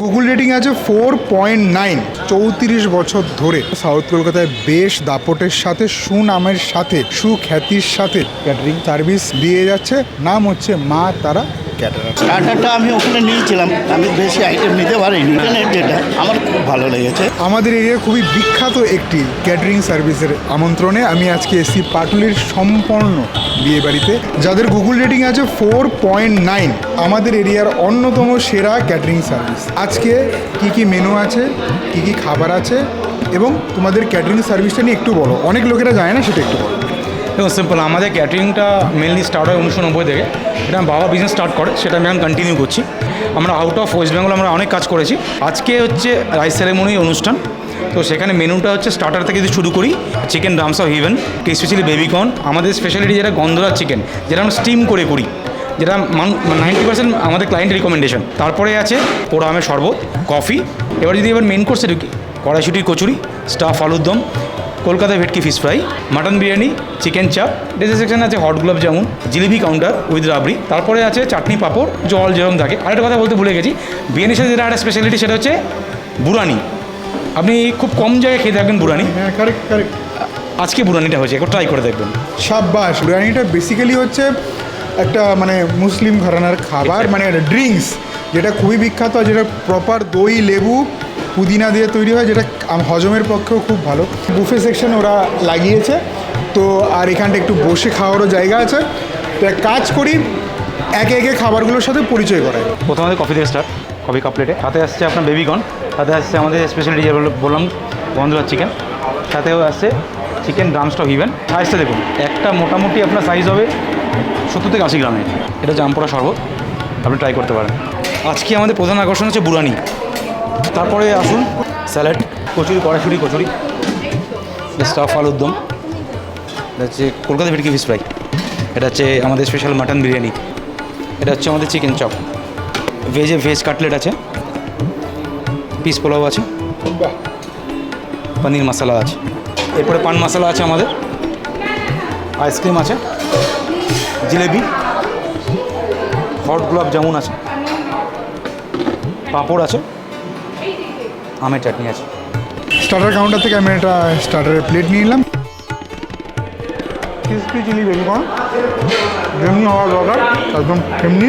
Google rating আছে four point nine চৌত্রিশ বছর ধরে। সাউথ কলকাতায় বেশ দাপটের সাথে, সুনামের সাথে, সুখ্যাতির সাথে। ক্যাটারিং সার্ভিস দিয়ে যাচ্ছে। নাম হচ্ছে মা তারা ক্যাটারার স্টার্টারটা আমি ওখানে নিয়েছিলাম। আমি বেশি আইটেম নিতে পারিনি। যেটা আমার খুব ভালো লেগেছে। আমাদের এরিয়ার খুবই বিখ্যাত একটি ক্যাটারিং সার্ভিসের আমন্ত্রণে আমি আজকে এসি পাটুলির সম্পন্ন বিয়ে বাড়িতে। যাদের গুগল রেটিং আছে ফোর পয়েন্ট নাইন আমাদের এরিয়ার অন্যতম সেরা ক্যাটারিং সার্ভিস আজকে কি কি মেনু আছে কি কি খাবার আছে এবং তোমাদের ক্যাটারিং সার্ভিসটা নিয়ে একটু বলো। অনেক লোকেরা যায় না সেটা একটু বলো। দেখুন সিম্পল আমাদের ক্যাটারিংটা মেনলি স্টার্ট হয় উনিশশো নব্বই থেকে। এটা বাবা বিজনেস স্টার্ট করে, সেটা আমি কন্টিনিউ করছি। আমরা আউট অফ ওয়েস্ট বেঙ্গল আমরা অনেক কাজ করেছি। আজকে হচ্ছে রাইস সেরেমনি অনুষ্ঠান। তো সেখানে মেনুটা হচ্ছে স্টার্টার থেকে যদি শুরু করি চিকেন রামস হিভেন স্পেশালি বেবিকর্ন আমাদের স্পেশালিটি যেটা গন্ধরাজ চিকেন যেটা আমরা স্টিম করে করি। যেটা নাইনটি পার্সেন্ট আমাদের ক্লায়েন্ট রিকমেন্ডেশন তারপরে আছে পোড়া আমের শরবত কফি এবার যদি এবার মেন কোর্সে ঢুকি, কড়াইশুটির কচুরি স্টাফ আলুর দম। কলকাতায় ভেটকি fish fry mutton biryani chicken chaap dessert section আছে হট গোলাপ জামুন জিলিপি কাউন্টার উইথ রাবড়ি তারপরে আছে চাটনি পাঁপড় জল যেরকম থাকে। আরেকটা কথা বলতে ভুলে গেছি বিরিয়ানির সাথে যেটা একটা স্পেশালিটি সেটা হচ্ছে বুরানি। আপনি খুব কম জায়গায় খেয়ে থাকবেন বুরানি। হ্যাঁ কারেক্ট কারেক্ট আজকে বুরানিটা হয়েছে একটু ট্রাই করে দেখবেন। সাব্বাস বিরিয়ানিটা বেসিক্যালি হচ্ছে একটা মানে মুসলিম ঘরানার খাবার মানে ড্রিঙ্কস যেটা খুবই বিখ্যাত যেটা প্রপার দই লেবু পুদিনা দিয়ে তৈরি হয়, যেটা হজমের পক্ষেও খুব ভালো। বুফে সেকশন ওরা লাগিয়েছে, তো আর এখানটা একটু বসে খাওয়ারও জায়গা আছে। তো এক কাজ করি, একে একে খাবারগুলোর সাথে পরিচয় করায় প্রথমে আমাদের কফি থেকে স্টার্ট কফি কাপ প্লেটে সাথে আসছে আপনার বেবিকর্ন সাথে আসছে আমাদের স্পেশালিটি যে বললাম, গন্ধরাজ চিকেন সাথেও আসছে চিকেন ড্রামস্টক ইভেন সাইজটা দেখুন, একটা মোটামুটি আপনার সাইজ হবে সত্তর থেকে আশি গ্রামের। এটা জামপোড়া শরবত, আপনি ট্রাই করতে পারেন। আজকে আমাদের প্রধান আকর্ষণ হচ্ছে বুরানি তারপরে আসুন। স্যালাড, কচুরি, কড়াইশুটি, কচুরি। স্টাফ আলুর দম। এটা হচ্ছে কলকাতা ভেটকি ফিশ ফ্রাই এটা হচ্ছে আমাদের স্পেশাল মাটন বিরিয়ানি। এটা হচ্ছে আমাদের চিকেন চপ ভেজে ভেজ কাটলেট আছে। পিস পোলাও আছে। পনির মশলা আছে। এরপরে পান মশলা আছে আমাদের। আইসক্রিম আছে। জিলেবি। হট গোলাপ জামুন আছে। পাঁপড় আছে। আমের চাটনি আছে। স্টার্টার কাউন্টার থেকে আমি একটা স্টার্টারের প্লেট নিয়ে নিলাম। ক্রিসপি চিলি বেবিকর্ন যেমনি হওয়া দরকার, একদম তেমনি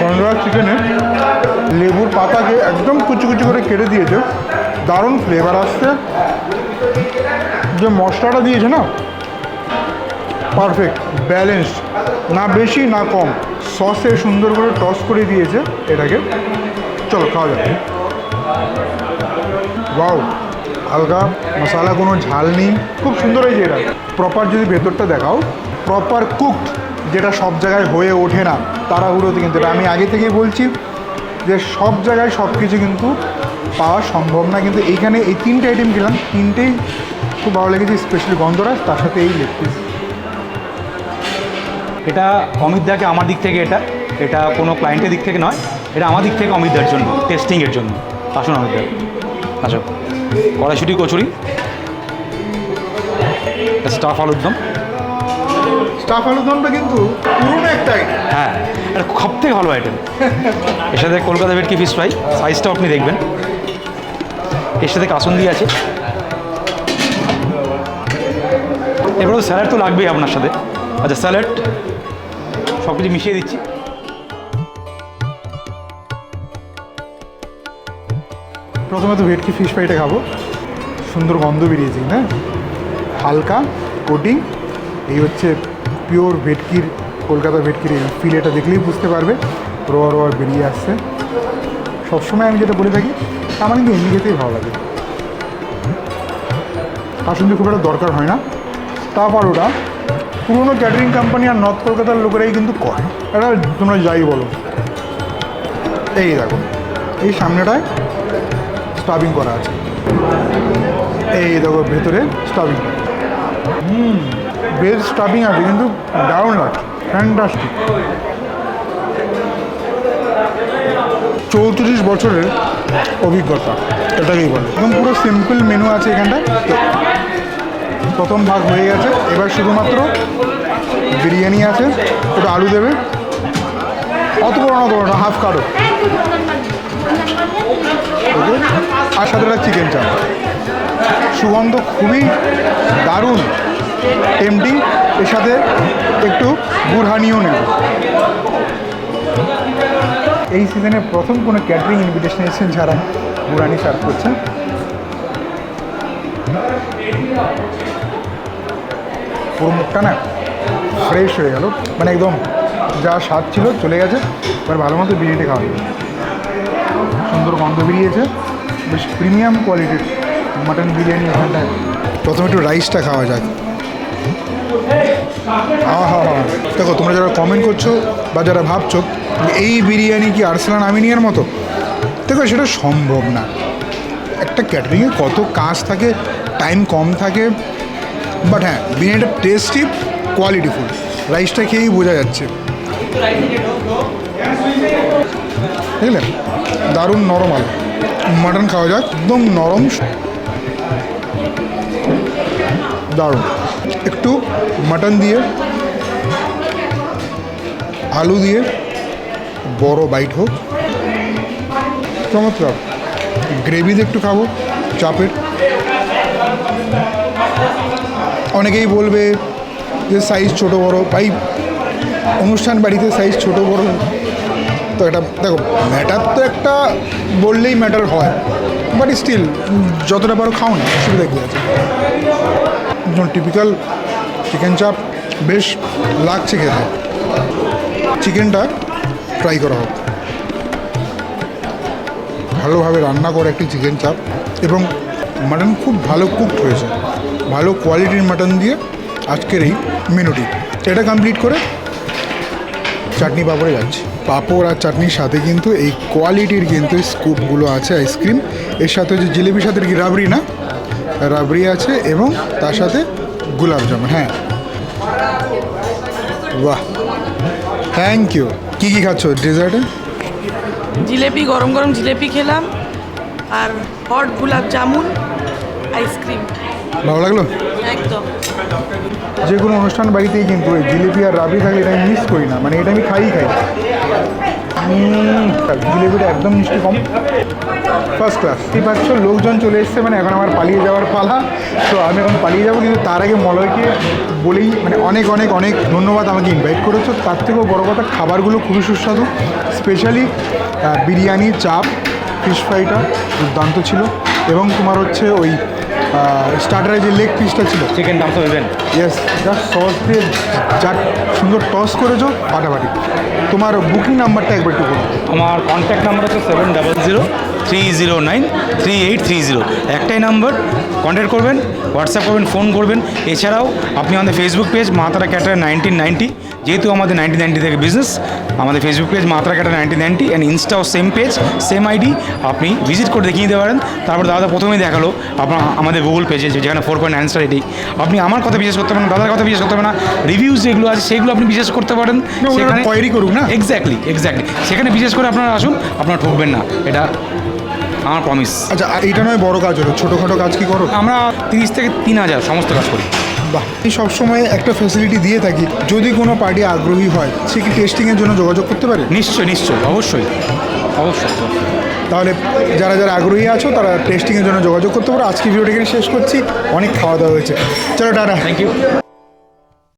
কন্ডরা চিকেনে লেবুর পাতাকে একদম কুচি কুচি করে কেটে দিয়েছে। দারুণ ফ্লেভার আসছে। যে মশলাটা দিয়েছে না পারফেক্ট ব্যালেন্সড না বেশি, না কম। সসে সুন্দর করে টস করে দিয়েছে এটাকে। চলো, খাওয়া যাবে বাউ হালকা মশলা, কোনো ঝাল নেই। খুব সুন্দর হয়েছে এটা। প্রপার যদি ভেতরটা দেখাও প্রপার কুকড যেটা সব জায়গায় হয়ে ওঠে না, তাড়াহুড়োতে কিন্তু এটা। আমি আগে থেকেই বলছি যে সব জায়গায় সব কিছু কিন্তু পাওয়া সম্ভব না। কিন্তু এইখানে এই তিনটে আইটেম খেলাম। তিনটেই খুব ভালো লেগেছে স্পেশালি গন্ধরাজ, তার সাথে এই লেগ পিস এটা অমিত দাকে আমার দিক থেকে এটা এটা কোনো ক্লায়েন্টের দিক থেকে নয় এটা আমার দিক থেকে অমিত দার জন্য টেস্টিংয়ের জন্য। আসুন অমিত দা। আচ্ছা কড়াইশুটি কচুরি। স্টাফ আলুর দম। স্টাফ আলুদমটা কিন্তু পুরনো একটা আইটেম হ্যাঁ এটা সব থেকে ভালো আইটেম এর সাথে কলকাতা ভেটকি ফিশ ফ্রাই সাইজটাও আপনি দেখবেন। এর সাথে কাসুন্দি আছে। এবারে স্যালাড তো লাগবেই আপনার সাথে। আচ্ছা স্যালাড সব কিছু মিশিয়ে দিচ্ছি। প্রথমে তো ভেটকি ফিশ ফ্রাইটা খাব। সুন্দর গন্ধ বেরিয়েছে, না? হালকা কোটিং এই হচ্ছে পিওর ভেটকির, কলকাতা ভেটকির এই ফিলেটা দেখলেই বুঝতে পারবে রোয়া রোয়া বেরিয়ে আসছে। সবসময় আমি যেটা বলে থাকি, আমার কিন্তু এমনি খেতেই ভালো লাগে। কাসুন্দি খুব একটা দরকার হয় না। তারপর পারোটা পুরোনো ক্যাটারিং কোম্পানি আর নর্থ কলকাতার লোকেরাই কিন্তু করে। এটা তোমরা যাই বলো। এই দেখো, এই সামনেটায় স্টাবিং করা আছে। এই দেখো, ভেতরে স্টাবিং হুম, বেশ স্টাবিং আছে, কিন্তু দারুণ লাগছে ফ্যান্টাস্টিক চৌত্রিশ বছরের অভিজ্ঞতা, এটাকেই বলে। একদম পুরো সিম্পল মেনু আছে এখানটায়। প্রথম ভাগ হয়ে গেছে। এবার শুধুমাত্র বিরিয়ানি আছে, ওটা আলু দেবে। অত বড় না বড় না, হাফ কারও আর সাথে একটা চিকেন চাপ। সুগন্ধ খুবই দারুণ টেমটিং এর সাথে একটু গুড়হানিও নেব। এই সিজনে প্রথম কোনো ক্যাটারিং ইনভিটেশন এসেছেন যারা গুড়ানি সার্ভ করছেন পুরো মুখটা না ফ্রেশ হয়ে গেল। মানে একদম যা স্বাদ ছিল চলে গেছে। এবার ভালো মতো বিরিয়ানি খাওয়া সুন্দর গন্ধ বেরিয়েছে। বেশ প্রিমিয়াম কোয়ালিটির মাটন বিরিয়ানি এখানটায় প্রথমে একটু রাইসটা খাওয়া যাক। হ্যাঁ হ্যাঁ হ্যাঁ দেখো তোমরা যারা কমেন্ট করছ বা যারা ভাবছ এই বিরিয়ানি কি আর্সেলান আমিনিয়ার মতো? দেখো সেটা সম্ভব না। একটা ক্যাটারিংয়ে কত কাজ থাকে টাইম কম থাকে বাট হ্যাঁ বিরিয়ানিটা টেস্টি কোয়ালিটিফুল রাইসটা খেয়েই বোঝা যাচ্ছে। বুঝলেন দারুণ নরম আলু। মাটন খাওয়া যাক একদম নরম। দারুণ। একটু মাটন দিয়ে, আলু দিয়ে, বড় বাইট হোক। চমৎকার। গ্রেভি দিয়ে একটু খাব, চাপের। অনেকেই বলবে যে সাইজ ছোট বড়। ভাই, অনুষ্ঠান বাড়িতে সাইজ ছোট বড়। তো এটা, দেখো ম্যাটার তো একটা বললেই ম্যাটার হয়। বাট স্টিল যতটা পারো খাও না, অসুবিধা কী আছে? টিপিক্যাল চিকেন চাপ বেশ লাগছে খেতে। চিকেনটা ফ্রাই করা হোক। ভালোভাবে রান্না করে একটি চিকেন চাপ এবং মাটন খুব ভালো কুকড হয়েছে। ভালো কোয়ালিটির মাটন দিয়ে আজকের এই মেনুটি। এটা কমপ্লিট করে চাটনি পাঁপড়ে যাচ্ছি। পাঁপড় আর চাটনির সাথে কিন্তু এই কোয়ালিটির কিন্তু স্কুপগুলো আছে আইসক্রিম এর সাথে যে জিলিপির সাথে কি রাবড়ি না? রাবড়ি আছে এবং তার সাথে গোলাপ জামুন হ্যাঁ। বাহ। থ্যাংক ইউ কী কী খাচ্ছ ডেজার্টে জিলেপি, গরম গরম জিলেপি খেলাম। আর হট গোলাপ জামুন আইসক্রিম ভালো লাগল? একদম। যে কোনো অনুষ্ঠান বাড়িতেই কিন্তু এই জিলিপি আর রাবড়ি থাকলে এটা আমি মিস করি না। মানে এটা আমি খাই। খাই জিলিপিটা একদম মিষ্টি কম। ফার্স্ট ক্লাস এই পাচ্ছ? লোকজন চলে এসছে মানে এখন আমার পালিয়ে যাওয়ার পালা। তো আমি এখন পালিয়ে যাব কিন্তু তার আগে মলয়কে বলেই মানে অনেক অনেক অনেক ধন্যবাদ আমাকে ইনভাইট করেছ। তার থেকেও বড় কথা খাবারগুলো খুবই সুস্বাদু। স্পেশালি বিরিয়ানি চাপ ফিশ ফ্রাইটা দুর্দান্ত ছিল। এবং তোমার হচ্ছে ওই স্টার্টারে যে লেগ পিসটা ছিল। চিকেন তো দেবেন ইয়েস জাস্ট সস দিয়ে যা সুন্দর টস করেছ পাটাপাটি তোমার বুকিং নাম্বারটা একবার একটু বলো। আমার কন্ট্যাক্ট নাম্বার হচ্ছে seven double zero three zero nine three eight three zero একটাই নাম্বার। কন্ট্যাক্ট করবেন হোয়াটসঅ্যাপ করবেন ফোন করবেন। এছাড়াও আপনি আমাদের Facebook page Matara cater nineteen ninety যেহেতু আমাদের নাইনটিন নাইনটি থেকে বিজনেস আমাদের ফেসবুক পেজ মাতারা ক্যাটার নাইনটিন নাইনটি অ্যান্ড ইনস্টাও সেম পেজ সেম আইডি আপনি ভিজিট করে দেখিয়ে দিতে পারেন। তারপর দাদা প্রথমেই দেখাল আপনার আমাদের গুগল পেজে যেখানে ফোর পয়েন্ট নাইন স্টার এটি। আপনি আমার কথা বিশেষ করতে পারেন দাদার কথা বিশেষ করতে পারেন না রিভিউজ যেগুলো আছে সেগুলো আপনি বিশেষ করতে পারেন। না, ওনারা query করুক না? এক্স্যাক্টলি এক্স্যাক্টলি সেখানে বিশেষ করে আপনারা আসুন আপনারা ঠকবেন না। এটা আমার প্রমিস আচ্ছা আর এইটা নয় বড় কাজ হলো ছোটোখাটো কাজ কি করো? আমরা তিরিশ থেকে তিন হাজার সমস্ত কাজ করি। বাহ আমি সবসময় একটা ফ্যাসিলিটি দিয়ে থাকি যদি কোনো পার্টি আগ্রহী হয় সে কি টেস্টিংয়ের জন্য যোগাযোগ করতে পারে? নিশ্চয়ই নিশ্চয়ই অবশ্যই অবশ্যই তাহলে যারা যারা আগ্রহী আছো তারা টেস্টিংয়ের জন্য যোগাযোগ করতে পারো। আজকে ভিডিওটা এখানে শেষ করছি অনেক খাওয়া দাওয়া হয়েছে। চলো টাটা। Thank you